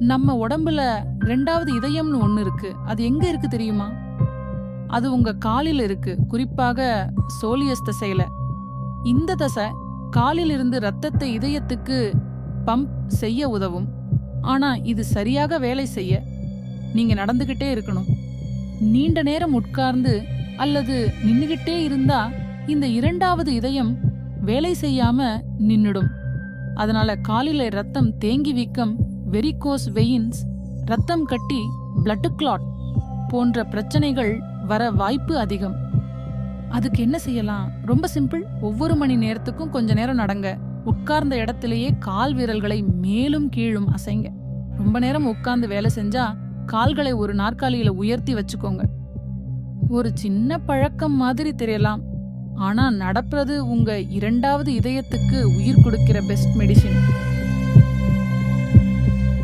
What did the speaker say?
நம்ம உடம்புல ரெண்டாவது இதயம்னு ஒன்று இருக்கு. அது எங்க இருக்கு தெரியுமா? அது உங்க காலில் இருக்கு. குறிப்பாக சோலியஸ் தசையில. இந்த தசை காலில் இருந்து ரத்தத்தை இதயத்துக்கு பம்ப் செய்ய உதவும். ஆனா இது சரியாக வேலை செய்ய. நீங்க நடந்துகிட்டே இருக்கணும். நீண்ட நேரம் உட்கார்ந்து அல்லது நின்னுகிட்டே இருந்தா இந்த இரண்டாவது இதயம் வேலை செய்யாம நின்னுடும். அதனால காலில ரத்தம் தேங்கி வீக்கம் வெரிகோஸ் வெயின்ஸ் ரத்தம் கட்டி blood கிளாட் போன்ற பிரச்சனைகள் வர வாய்ப்பு அதிகம். அதுக்கு என்ன செய்யலாம்? ரொம்ப சிம்பிள் ஒவ்வொரு மணி நேரத்துக்கும் கொஞ்ச நேரம் நடங்க. உட்கார்ந்த இடத்திலேயே கால் விரல்களை மேலும் கீழும் அசைங்க. ரொம்ப நேரம் உட்கார்ந்து வேலை செஞ்சா கால்களை ஒரு நாற்காலியில உயர்த்தி வச்சுக்கோங்க. ஒரு சின்ன பழக்கம் மாதிரி தெரியலாம். ஆனா நடப்பது உங்க இரண்டாவது இதயத்துக்கு உயிர் கொடுக்கிற பெஸ்ட் மெடிசின்